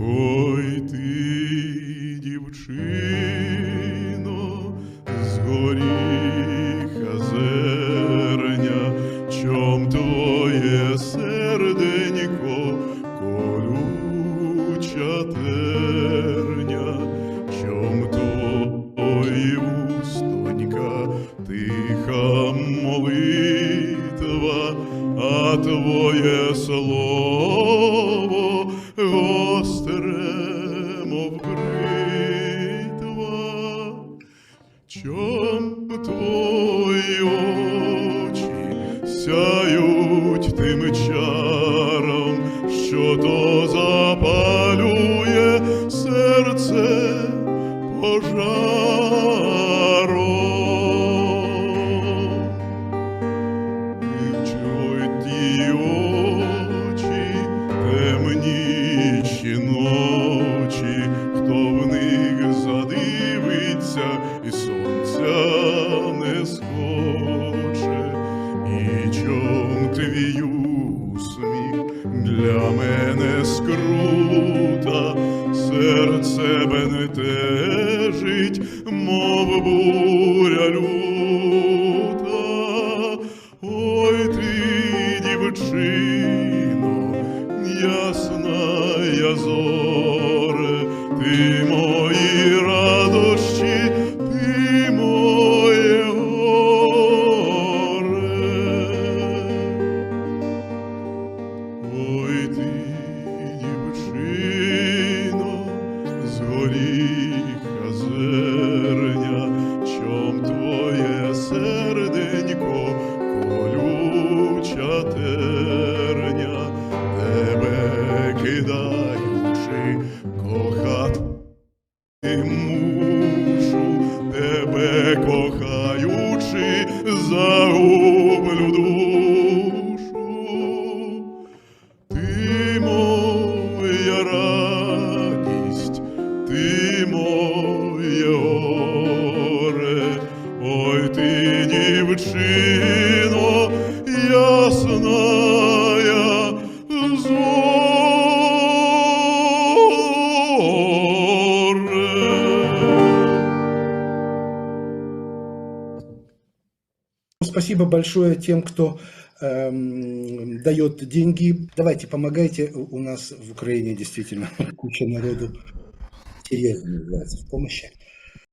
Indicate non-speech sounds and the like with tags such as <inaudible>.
Ой ти, дівчино, з горіха зерня, чом твоє серденько колюча терня, чом твої устонька тиха молитва, а твоє слово гостре, мов бритва. Чом твої очі сяють тим чаром, що то запалює серце пожаром. Для мене скрута, серце бентежить, мов буря люта. Ой ти, дівчино, ясна я зоре, ти кохаючи, загублю душу. Ти моя радість, ти моє горе, ой ти, дівчино, ясная Спасибо большое тем, кто эм, дает деньги. Давайте, помогайте. У у нас в Украине действительно <laughs> куча народу серьезно нуждается в помощи.